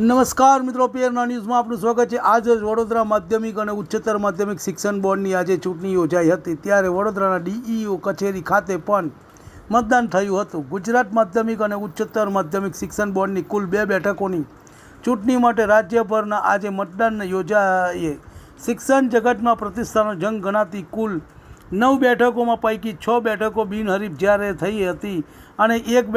નમસ્કાર મિત્રો પીએરના ન્યૂઝમાં આપનું સ્વાગત છે. આજ વડોદરા માધ્યમિક અને ઉચ્ચતર માધ્યમિક શિક્ષણ બોર્ડની આજે ચૂંટણી યોજાઈ હતી. ત્યારે વડોદરાના ડીઈઓ કચેરી ખાતે પણ મતદાન થયું હતું. ગુજરાત માધ્યમિક અને ઉચ્ચતર માધ્યમિક શિક્ષણ બોર્ડની કુલ બે બેઠકોની ચૂંટણી માટે રાજ્યભરના આજે મતદાન યોજાએ શિક્ષણ જગતમાં પ્રતિષ્ઠાનો જંગ ગણાતી કુલ નવ બેઠકોમાં પૈકી છ બેઠકો બિનહરીફ જ્યારે થઈ હતી અને એક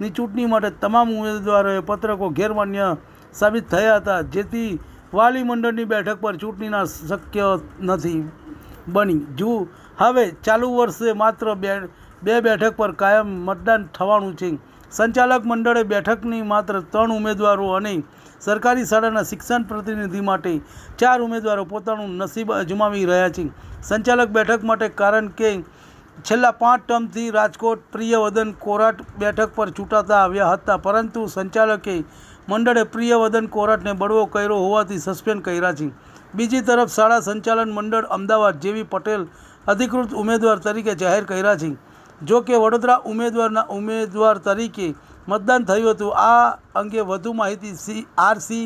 બેઠકની ચૂંટણી માટે તમામ ઉમેદવારોએ પત્રકો ગેરમાન્ય સાબિત થયા હતા. જેથી વાલી મંડળની બેઠક પર ચૂંટણીના શક્ય નથી બની. જુ હવે ચાલુ વર્ષે માત્ર બે બે બેઠક પર કાયમ મતદાન થવાનું છે. સંચાલક મંડળે બેઠકની માત્ર ત્રણ ઉમેદવારો અને સરકારી શાળાના શિક્ષણ પ્રતિનિધિ માટે ચાર ઉમેદવારો પોતાનું નસીબ અજમાવી રહ્યા છે. સંચાલક બેઠક માટે કારણ કે છેલ્લા પાંચ ટર્મથી રાજકોટ પ્રિયવદન કોરાટ બેઠક પર ચૂંટાતા આવ્યા હતા, પરંતુ સંચાલકે મંડળે પ્રિયવદન કોરાટને બળવો કર્યો હોવાથી સસ્પેન્ડ કર્યા છે. બીજી તરફ શાળા સંચાલન મંડળ અમદાવાદ જેવી પટેલ અધિકૃત ઉમેદવાર તરીકે જાહેર કર્યા છે. જો કે વડોદરા ઉમેદવારના ઉમેદવાર તરીકે મતદાન થયું હતું. આ અંગે વધુ માહિતી સી આર સી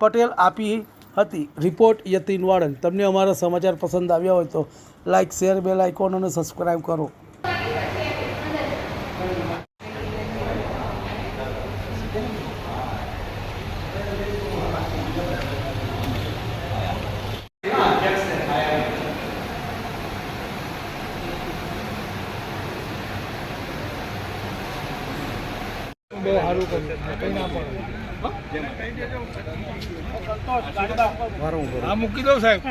પટેલ આપી હતી. રિપોર્ટ યતીન વાળન. તમને અમારા સમાચાર પસંદ આવ્યા હોય તો લાઇક શેર બેલ આઇકોન અને સબસ્ક્રાઈબ કરો. બહુ સારું કર્યું. કઈ મૂકી દઉં સાહેબ.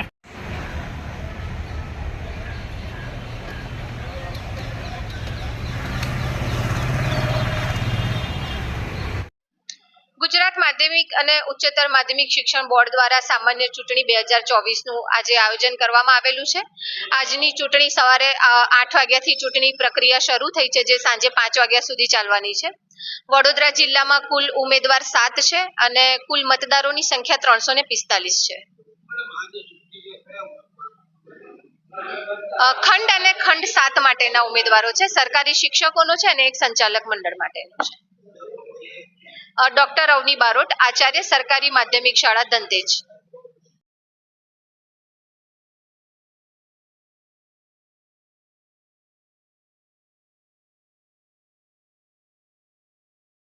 ગુજરાત માધ્યમિક અને ઉચ્ચતર માધ્યમિક શિક્ષણ બોર્ડ દ્વારા સામાન્ય ચૂંટણી બે હજાર ચોવીસનું આજે આયોજન કરવામાં આવેલું છે. આજની ચૂંટણી સવારે આઠ વાગ્યાથી ચૂંટણી પ્રક્રિયા શરૂ થઈ છે, જે સાંજે પાંચ વાગ્યા સુધી ચાલવાની છે. વડોદરા જિલ્લામાં કુલ ઉમેદવાર સાત છે અને કુલ મતદારોની સંખ્યા ત્રણસો ને પિસ્તાલીસ છે. ખંડ અને ખંડ સાત માટેના ઉમેદવારો છે. સરકારી શિક્ષકોનો છે અને એક સંચાલક મંડળ માટેનો છે. ડોક્ટર અવની બારોટ, આચાર્ય, સરકારી માધ્યમિક શાળા દંતેજ.